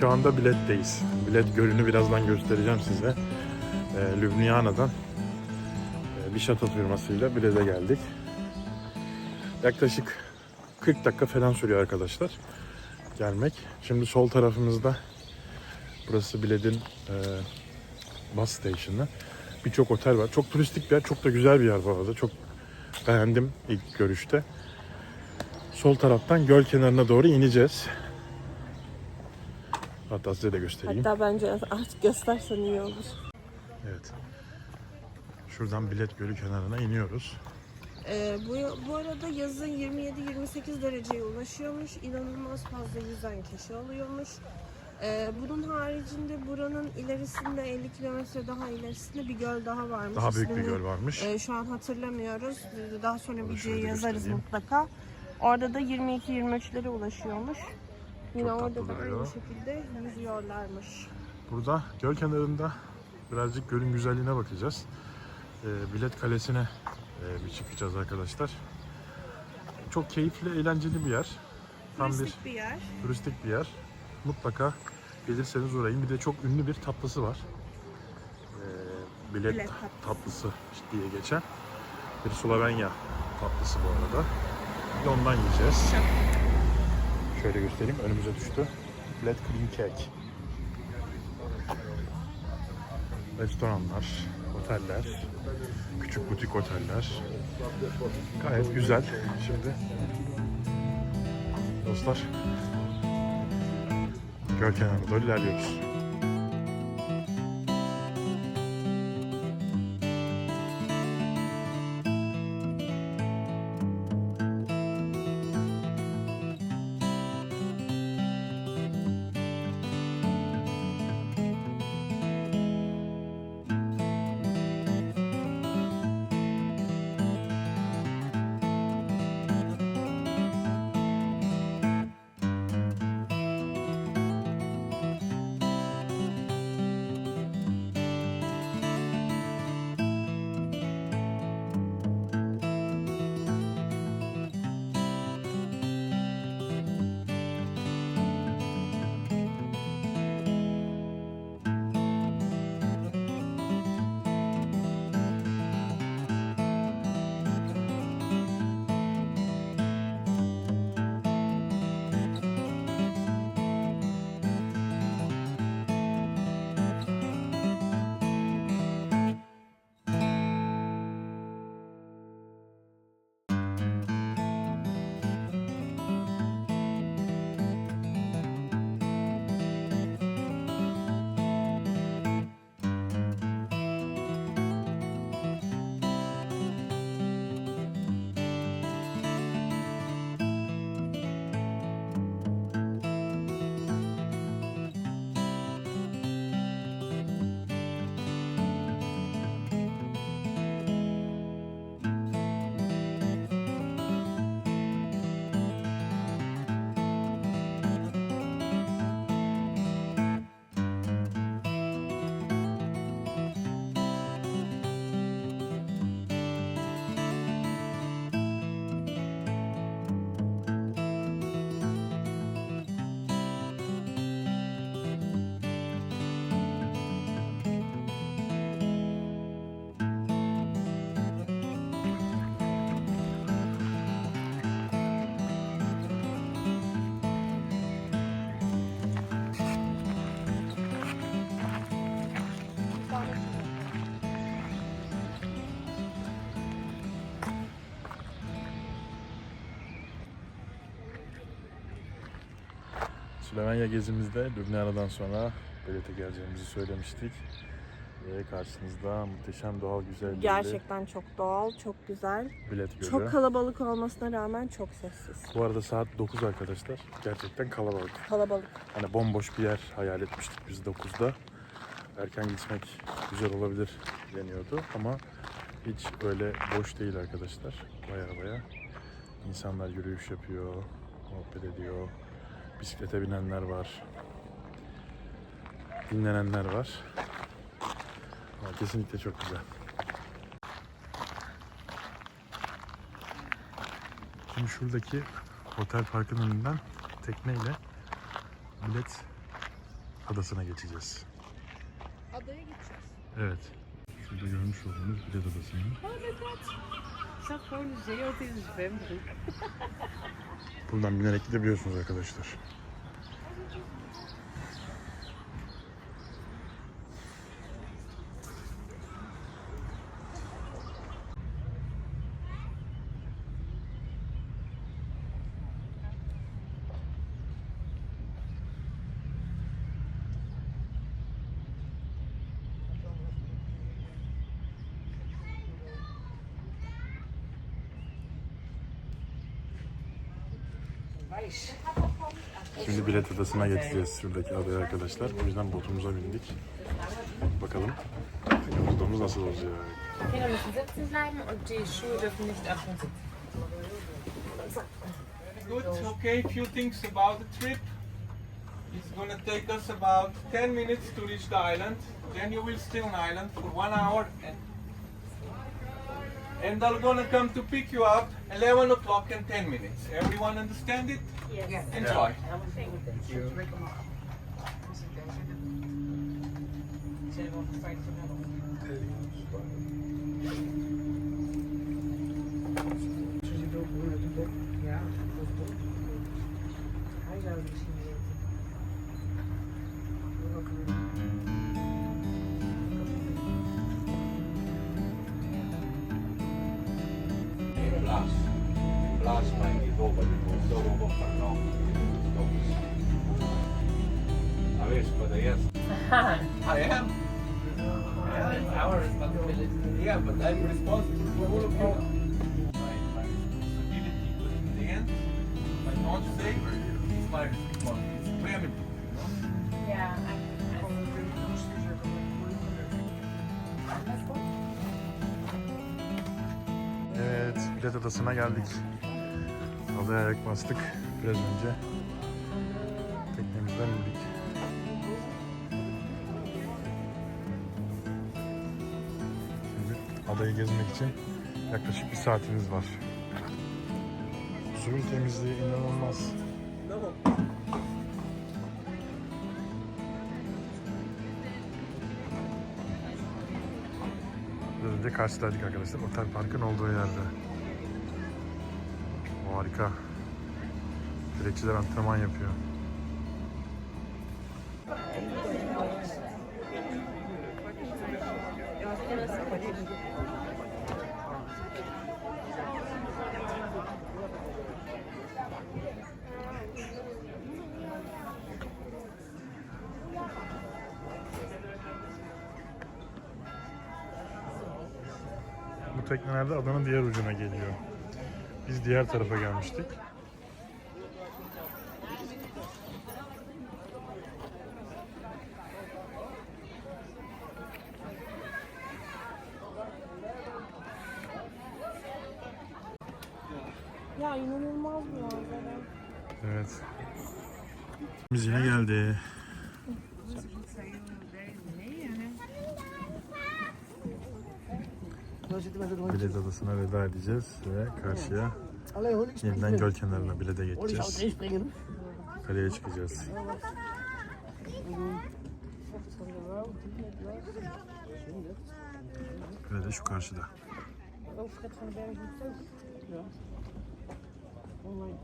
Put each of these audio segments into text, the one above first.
Şu anda biletteyiz. Bilet gölünü birazdan göstereceğim size. Ee, Ljubljana'dan e, bir şato firmasıyla bilete geldik. Yaklaşık 40 dakika falan sürüyor arkadaşlar gelmek. Şimdi sol tarafımızda burası biletin e, bus station'ı. Birçok otel var. Çok turistik bir yer. Çok da güzel bir yer bu arada. Çok beğendim ilk görüşte. Sol taraftan göl kenarına doğru ineceğiz. Hatta size de göstereyim. Hatta bence artık göstersen iyi olur. Evet. Şuradan bilet gölü kenarına iniyoruz. Ee, bu, bu arada yazın 27-28 dereceye ulaşıyormuş. İnanılmaz fazla yüzen kişi alıyormuş. Ee, bunun haricinde buranın ilerisinde 50 kilometre daha ilerisinde bir göl daha varmış. Daha büyük bir İsmini, göl varmış. e, şu an hatırlamıyoruz. Daha sonra videoya yazarız göstereyim. mutlaka. Orada da 22-23'lere ulaşıyormuş. Yine Çok orada tatlı da aynı duruyor. şekilde yüzüyorlarmış. Burada göl kenarında birazcık gölün güzelliğine bakacağız. Ee, bilet kalesine e, bir çıkacağız arkadaşlar. Çok keyifli, eğlenceli bir yer. Tam bir Turistik bir yer. turistik bir yer. Mutlaka gelirseniz uğrayın. Bir de çok ünlü bir tatlısı var. Ee, bilet, Bilet tatlısı diye geçen. Bir Slovenya tatlısı bu arada. Bir de ondan yiyeceğiz. Şöyle göstereyim. Önümüze düştü. Bilet cream cake. Restoranlar, oteller, küçük butik oteller. Gayet güzel. Şimdi dostlar göl kenarına doğru ilerliyoruz. Slovenya gezimizde Ljubljana'dan sonra Belet'e geleceğimizi söylemiştik. Ve karşınızda muhteşem doğal güzelliğiyle Gerçekten çok doğal, çok güzel. Bilet Gölü. Çok kalabalık olmasına rağmen çok sessiz. Bu arada saat 9 arkadaşlar. Gerçekten kalabalık. Kalabalık. Hani bomboş bir yer hayal etmiştik biz 9'da. Erken gitmek güzel olabilir deniyordu ama hiç öyle boş değil arkadaşlar. Baya baya insanlar yürüyüş yapıyor, muhabbet ediyor. Bisiklete binenler var. Dinlenenler var. Ama kesinlikle çok güzel. Şimdi şuradaki otel parkın önünden tekneyle bilet adasına geçeceğiz. Adaya gideceğiz. Evet. Şurada görmüş olduğunuz bilet adasının. Zee uit in een zwembroek. Buradan binerek gidebiliyorsunuz arkadaşlar. Şimdi bilet adasına geçeceğiz şuradaki adaya arkadaşlar. O yüzden botumuza bindik. Bakalım yolculuğumuz nasıl olacak. Kinder müssen sitzen bleiben und die Schuhe dürfen nicht auf den Sitz. Good. Okay, few things about the trip. It's gonna take us about 10 minutes to reach the island. Then you will stay on island for one hour and and they're gonna come to pick you up 11 o'clock and 10 minutes. Everyone understand it? Yes. Enjoy. Ja, I'm responsible for all of you. My, my responsibility, but in the end, my don't say it's my responsibility. It's family, Evet, bilet adasına geldik. Adaya ayak bastık biraz önce. Gezmek için yaklaşık bir saatimiz var. Suyun temizliği inanılmaz. Biraz önce karşıdaydık arkadaşlar. Otel parkın olduğu yerde. Harika. Kürekçiler antrenman yapıyor. Bu teknelerde adanın diğer ucuna geliyor. Biz diğer tarafa gelmiştik. Ya inanılmaz bir manzara. Evet. Biz yine geldi. Bilet adasına veda edeceğiz ve karşıya yeniden göl kenarına bilete geçeceğiz. Kaleye çıkacağız. Ve de şu karşıda. Online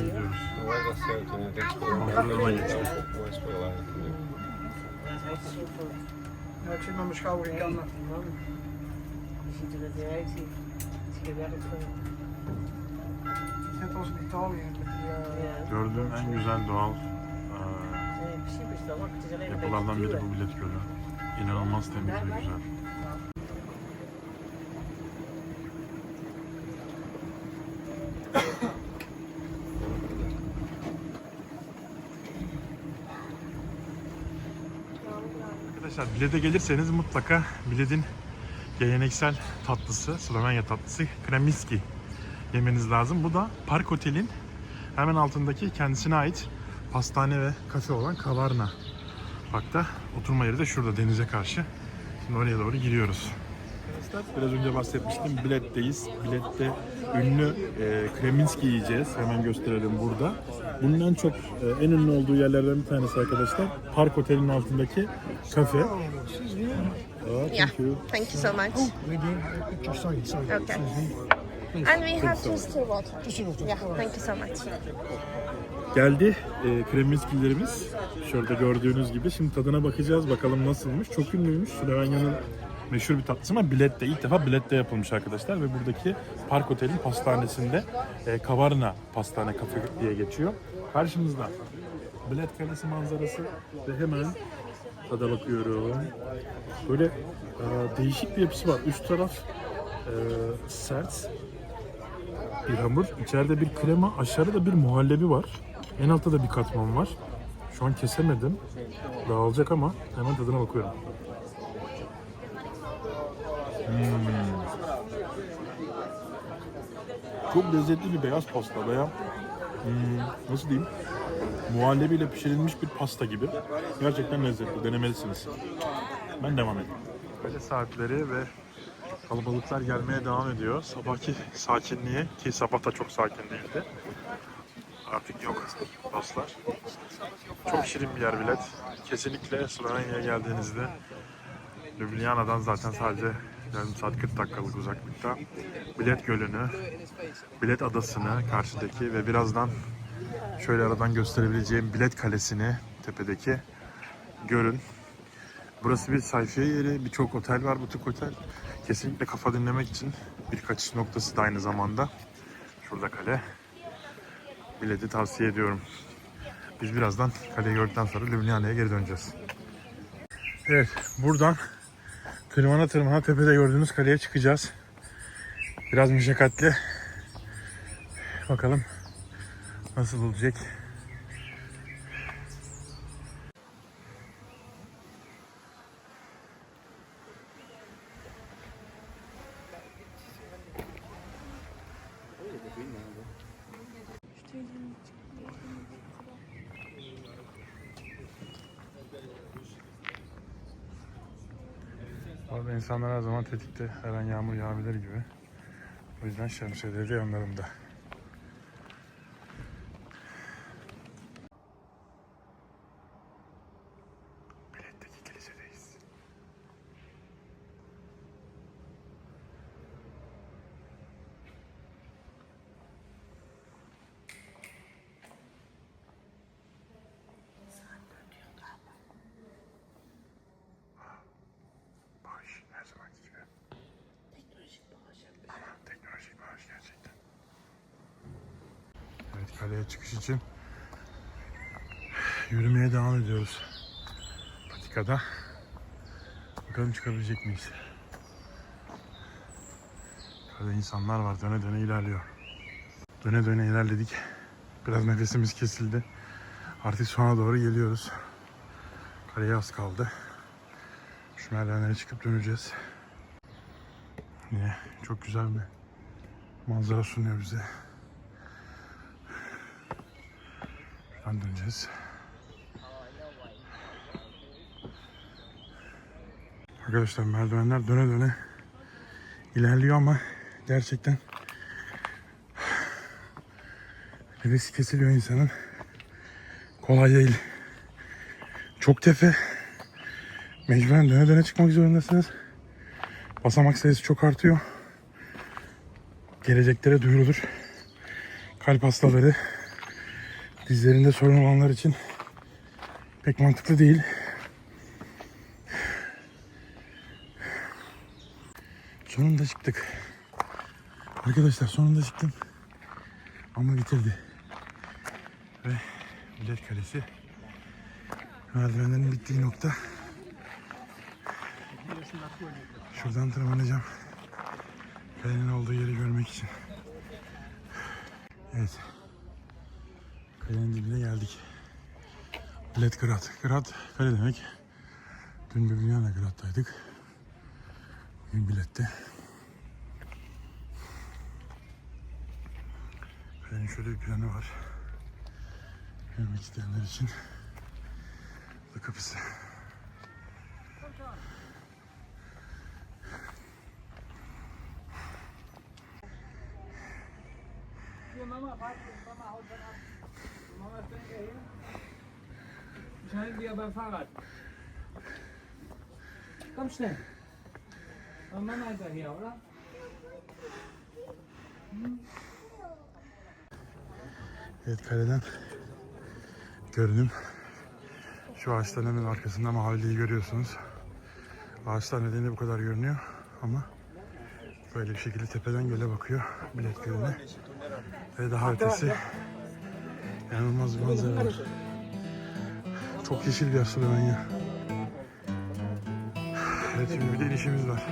ziet er. Het voor. Net als in Italië. Met die, eh, Ja. Gördüğüm en güzel doğal yapılardan biri bu bilet gölü. İnanılmaz temiz ve güzel. Bilete gelirseniz mutlaka biletin geleneksel tatlısı, Slovenya tatlısı kremiski yemeniz lazım. Bu da Park Otel'in hemen altındaki kendisine ait pastane ve kafe olan Kavarna Park'ta. Oturma yeri de şurada denize karşı. Şimdi oraya doğru giriyoruz. Arkadaşlar biraz önce bahsetmiştim. Biletteyiz. Bilette ünlü e, Kreminski yiyeceğiz. Hemen gösterelim burada. Bunun en çok e, en ünlü olduğu yerlerden bir tanesi arkadaşlar. Park Otel'in altındaki kafe. Aa, thank Yeah. you. Thank you so much. Sorry, sorry. Okay. And we have just two water. Yeah, thank you so much. Geldi e, Kreminskilerimiz. Şurada gördüğünüz gibi. Şimdi tadına bakacağız. Bakalım nasılmış. Çok ünlüymüş. Slovanya'nın meşhur bir tatlısı ama bilette ilk defa bilette yapılmış arkadaşlar ve buradaki Park Otel'in pastanesinde e, Kavarna Pastane Kafe diye geçiyor. Karşımızda Bilet Kalesi manzarası ve hemen tada bakıyorum. Böyle e, değişik bir yapısı var. Üst taraf e, sert bir hamur. İçeride bir krema, aşağıda bir muhallebi var. En altta da bir katman var. Şu an kesemedim. Dağılacak ama hemen tadına bakıyorum. Hmm. Çok lezzetli bir beyaz pasta veya hmm, nasıl diyeyim? Muhallebiyle pişirilmiş bir pasta gibi. Gerçekten lezzetli. Denemelisiniz. Ben devam edeyim. Böyle saatleri ve Kalabalıklar gelmeye devam ediyor. Sabahki sakinliğe ki sabah da çok sakin değildi. Artık yok dostlar. Çok şirin bir yer bilet. Kesinlikle Slovenya'ya geldiğinizde Ljubljana'dan zaten sadece yarım saat 40 dakikalık uzaklıkta Bilet Gölü'nü, Bilet Adası'nı karşıdaki ve birazdan şöyle aradan gösterebileceğim Bilet Kalesi'ni tepedeki görün. Burası bir sayfiye yeri, birçok otel var, butik otel. Kesinlikle kafa dinlemek için bir kaçış noktası da aynı zamanda. Şurada kale. Bileti tavsiye ediyorum. Biz birazdan kaleyi gördükten sonra Ljubljana'ya geri döneceğiz. Evet, buradan tırmana tırmana tepede gördüğünüz kaleye çıkacağız. Biraz meşakkatli. Bakalım nasıl olacak. Orada insanlar her zaman tetikte her an yağmur yağabilir gibi. O yüzden şemsiyeleri de yanlarında. Biletteki kilisedeyiz. Bağış her zaman gibi. Teknolojik bağış. Ama teknolojik bağış gerçekten. Evet kaleye çıkış için yürümeye devam ediyoruz. Patikada. Bakalım çıkabilecek miyiz? Kalede insanlar var döne döne ilerliyor. Döne döne ilerledik. Biraz nefesimiz kesildi. Artık sona doğru geliyoruz. Kaleye az kaldı. Şu merdivenlere çıkıp döneceğiz. Yine çok güzel bir manzara sunuyor bize. Döneceğiz. Arkadaşlar merdivenler döne döne ilerliyor ama gerçekten nefesi kesiliyor insanın. Kolay değil. Çok tepe. Mecburen döne döne çıkmak zorundasınız. Basamak sayısı çok artıyor. Geleceklere duyurulur. Kalp hastaları, dizlerinde sorun olanlar için pek mantıklı değil. Sonunda çıktık. Arkadaşlar sonunda çıktım. Ama bitirdi. Ve Bilet Kalesi merdivenlerin bittiği nokta. Şuradan tırmanacağım. Kalenin olduğu yeri görmek için. Evet. Kalenin dibine geldik. Bilet Grad. Grad kale demek. Dün Ljubljan'a Grad'daydık. Bugün bilette. Kalenin şöyle bir planı var. Gelmek isteyenler için bu kapısı. Scheint wir beim Fahrrad. Komm schnell. Und Mama hinterher, oder? Evet kaleden görünüm. Şu ağaçların hemen arkasında mahalleyi görüyorsunuz. Ağaçlar nedeniyle bu kadar görünüyor ama böyle bir şekilde tepeden göle bakıyor biletlerine. Ve daha ötesi inanılmaz bir manzara var. Çok yeşil bir yer Slovenya. Evet şimdi bir de inişimiz var.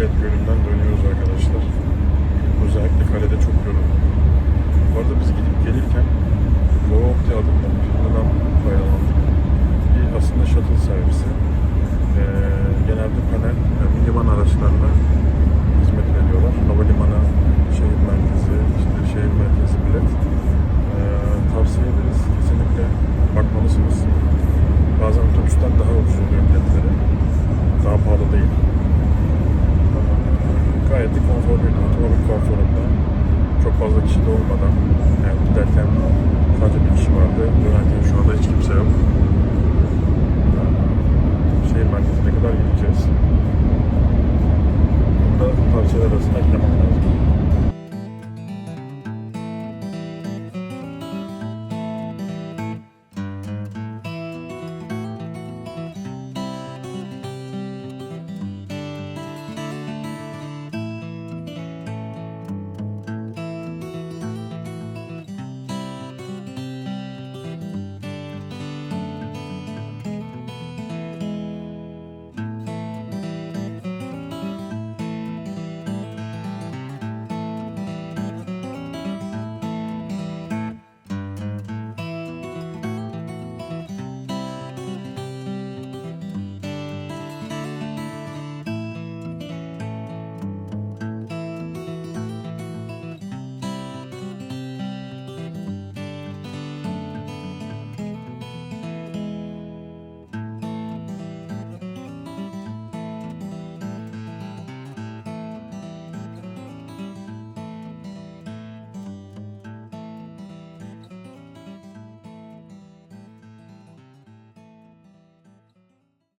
Millet Gölü'nden dönüyoruz arkadaşlar. Özellikle kalede çok yoruldum. Bu arada biz gidip gelirken Goopti adında bir firmadan faydalandık. Bir aslında shuttle servisi. Ee, genelde panel yani minivan araçlarla hizmet veriyorlar. Havalimanı, şehir merkezi, işte şehir merkezi bilet. Ee, tavsiye ederiz. Kesinlikle bakmalısınız. Bazen otobüsten daha ucuz oluyor biletleri. Daha pahalı değil gayet de konforluydu. Otomobil konforunda. Çok fazla kişi de olmadan. Yani giderken sadece bir kişi vardı. Dönerken şu anda hiç kimse yok. Şehir merkezine kadar gideceğiz. Burada parçalar arasında eklemek lazım.